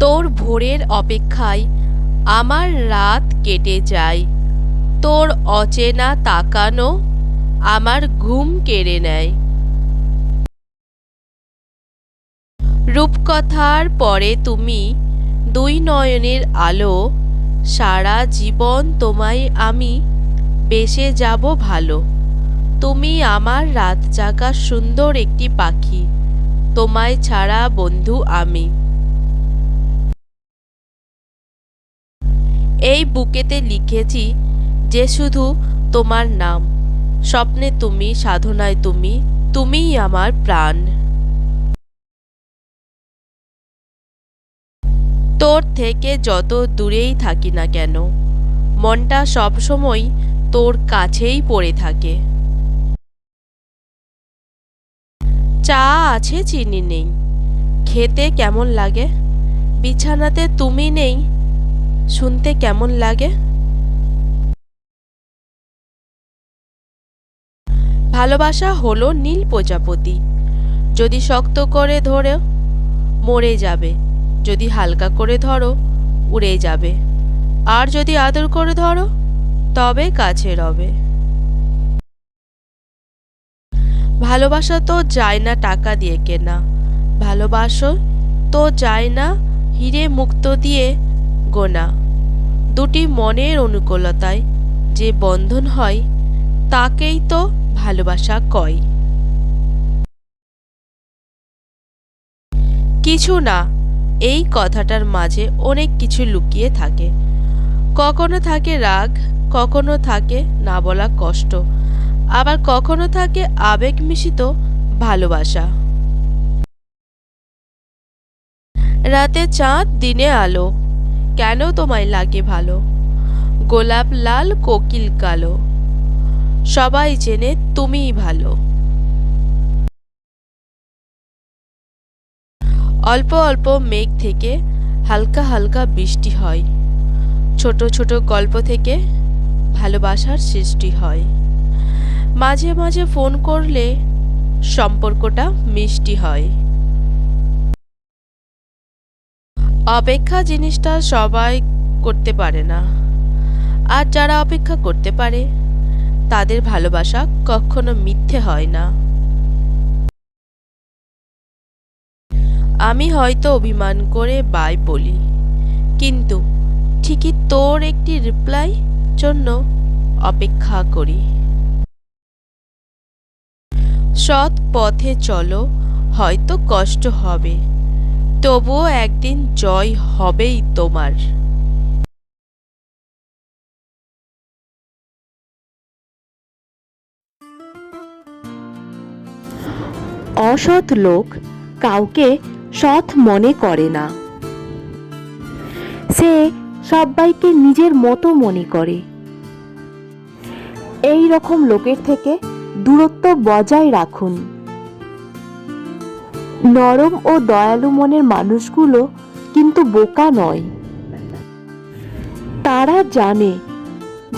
তোর ভোরের অপেক্ষায় আমার রাত কেটে যায়। তোর অচেনা তাকানো আমার ঘুম কেড়ে নেয়। রূপকথার পরে তুমি দুই নয়নের আলো, সারা জীবন তোমায় আমি বেসে যাব ভালো। তুমি আমার রাত জাগা সুন্দর একটি পাখি, তোমায় ছাড়া বন্ধু আমি। এই বুকেতে লিখেছি যে শুধু তোমার নাম, স্বপ্নে তুমি, সাধনায় তুমি, তুমিই আমার প্রাণ। তোর থেকে যত দূরেই থাকি না কেন, মনটা সবসময় তোর কাছেই পড়ে থাকে। চা আছে চিনি নেই, খেতে কেমন লাগে? বিছানাতে তুমি নেই শুনতে কেমন লাগে? ভালোবাসা হলো নীল প্রজাপতি। যদি শক্ত করে ধরো, মরে যাবে। যদি হালকা করে ধরো, উড়ে যাবে। আর যদি আদর করে ধরো, তবে কাছে রবে ভালোবাসা তো যায় না টাকা দিয়ে কেনা। ভালোবাসো তো যায় না হিরে মুক্ত দিয়ে গোনা। দুটি মনের অনুকূলতায় যে বন্ধন হয়, তাকেই তো ভালোবাসা কয়। কিছু না, এই কথাটার মাঝে অনেক কিছু লুকিয়ে থাকে। কখনো থাকে রাগ, কখনো থাকে না বলা কষ্ট, আবার কখনো থাকে আবেগ মিশিত ভালোবাসা। রাতে চাঁদ, দিনে আলো কেন তোমায় লাগে ভালো? গোলাপ লাল, কোকিল কালো। সবাই জেনে তুমিই ভালো। অল্প অল্প মেঘ থেকে হালকা হালকা বৃষ্টি হয়। ছোট ছোট গল্প থেকে ভালোবাসার সৃষ্টি হয়। মাঝে মাঝে ফোন করলে সম্পর্কটা মিষ্টি হয়। অপেক্ষা জিনিসটা সবাই করতে পারে না। আর যারা অপেক্ষা করতে পারে, তাদের ভালোবাসা কখনো মিথ্যে হয় না। আমি হয়তো অভিমান করে বাই বলি, কিন্তু ঠিকই তোর একটি রিপ্লাই জন্য অপেক্ষা করি। সৎ পথে চলো, হয়তো কষ্ট হবে। তবুও একদিন জয় হবেই তোমার। অসৎ লোক কাউকে সৎ মনে করে না। সে সবাইকে নিজের মতো মনে করে। এই রকম লোকের থেকে দূরত্ব বজায় রাখুন। নরম ও দয়ালু মনের মানুষগুলো কিন্তু বোকা নয়। তারা জানে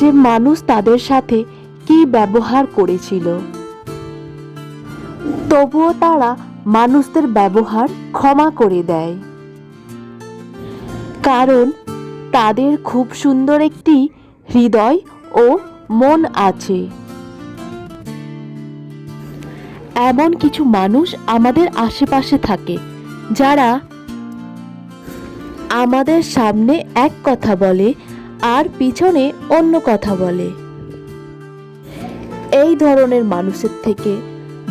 যে মানুষ তাদের সাথে কি ব্যবহার করেছিল। তবুও তারা মানুষদের ব্যবহার ক্ষমা করে দেয়। কারণ তাদের খুব সুন্দর একটি হৃদয় ও মন আছে। এমন কিছু মানুষ আমাদের আশেপাশে থাকে, যারা আমাদের সামনে এক কথা বলে আর পিছনে অন্য কথা বলে। এই ধরনের মানুষের থেকে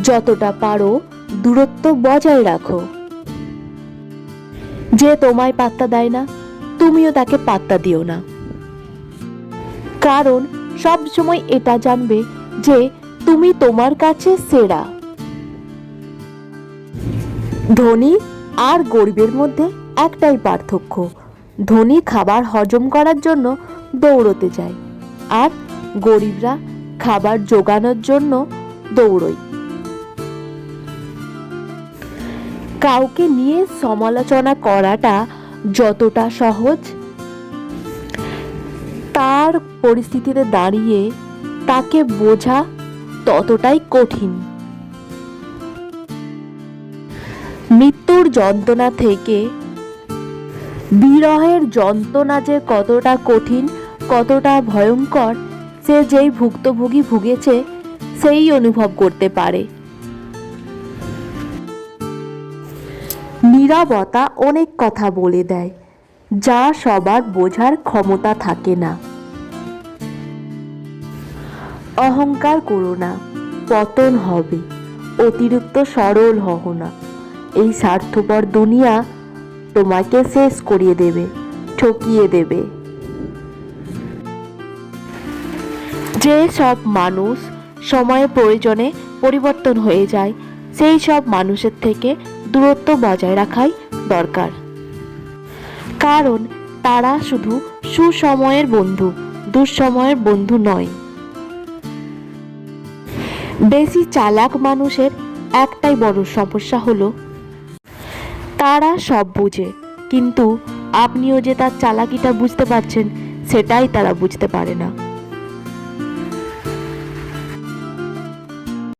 যতটা পারো দূরত্ব বজায় রাখো। যে তোমায় পাত্তা দেয় না, তুমিও তাকে পাত্তা দিও না। কারণ সব সময় এটা জানবে যে তুমি তোমার কাছে সেরা। ধনী আর গরিবের মধ্যে একটাই পার্থক্য। ধনী খাবার হজম করার জন্য দৌড়তে যায় আর গরিবরা খাবার জোগানোর জন্য দৌড়ই কাউকে নিয়ে সমালোচনা করাটা যতটা সহজ, তার পরিস্থিতিতে দাঁড়িয়ে তাকে বোঝা ততটাই কঠিন। মৃত্যুর যন্ত্রণা থেকে। বিরহের যন্ত্রণা যে কতটা কঠিন, কতটা ভয়ঙ্কর, সে যেই ভুক্তভোগী ভুগেছে, সেই অনুভব করতে পারে। নীরবতা অনেক কথা বলে দেয়, যা সবার বোঝার ক্ষমতা থাকে না। অহংকার করো না, পতন হবে, অতিরিক্ত সরল হও না। এই স্বার্থপর দুনিয়া তোমাকে শেষ করিয়ে দেবে, ঠকিয়ে দেবে। যে সব মানুষ সময়ের প্রয়োজনে পরিবর্তন হয়ে যায়, সেই সব মানুষের থেকে দূরত্ব বজায় রাখাই দরকার। কারণ তারা শুধু সুসময়ের বন্ধু, দুঃসময়ের বন্ধু নয়। বেশি চালাক মানুষের একটাই বড় সমস্যা হলো তারা সব বুঝে। কিন্তু আপনিও যে তার চালাকিটা বুঝতে পারছেন, সেটাই তারা বুঝতে পারে না।